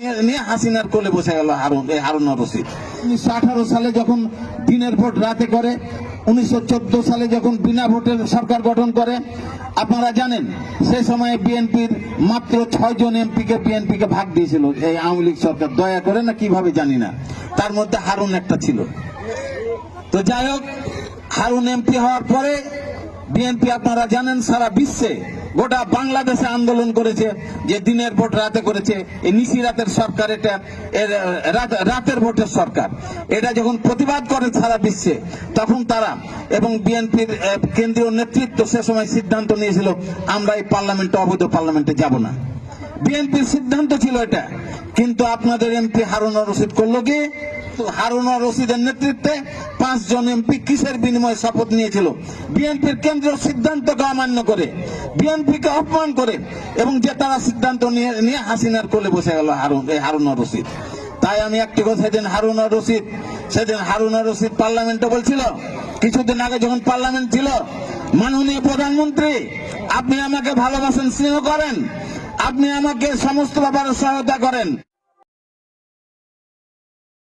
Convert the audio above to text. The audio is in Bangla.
নিয়ে হাসিনার কোলে বসে গেল হারুন, এই হারুন রশিদ উনিশশো আঠারো সালে যখন দিনের ভোট রাতে করে, উনিশশো চোদ্দ সালে যখন বিনা ভোটের সরকার গঠন করে, আপনারা জানেন, সে সময়ে বিএনপির মাত্র ছয় জন এমপিকে বিএনপিকে ভাগ দিয়েছিল, এই আওয়ামী লীগ সরকার। দয়া করে না, কীভাবে জানি না। তার মধ্যে হারুন একটা ছিল। তো যাই হোক, হারুন এমপি হওয়ার পরে বিএনপি আপনারা জানেন সারা বিশ্বে গোটা বাংলাদেশে আন্দোলন করেছে যে দিনের ভোট রাতে করেছে এই নিশি রাতের সরকার এটা এর, রাতের ভোটের সরকার। এটা যখন প্রতিবাদ করে সারা বিশ্বে তখন তারা এবং বিএনপির কেন্দ্রীয় নেতৃত্ব সে সময় সিদ্ধান্ত নিয়েছিল আমরা এই পার্লামেন্টে অবৈধ পার্লামেন্টে যাব না। বিএনপির সিদ্ধান্ত ছিল এটা। কিন্তু আপনাদের এমপি হারুন রশিদ করল কি? হারুনা রশিদের নেতৃত্বে পাঁচজন এমপি কিসের বিনিময়ে শপথ নিয়েছিল? বিএনপির কেন্দ্রীয় সিদ্ধান্তকে অমান্য করে, বিএনপিকে অপমান করে, এবং যে তারা সিদ্ধান্ত নিয়ে নিয়ে হাসিনার কোলে বসে গেল হারুন, এই হারুনা রশিদ। তাই আমি একটি কথা সেদিন হারুনা রশিদ, সেদিন হারুনা রশিদ পার্লামেন্টে বলছিল, কিছুদিন আগে যখন পার্লামেন্ট ছিল, মাননীয় প্রধানমন্ত্রী, আপনি আমাকে ভালোবাসেন, স্নেহ করেন, আপনি আমাকে সমস্ত ব্যাপারে সহায়তা করেন।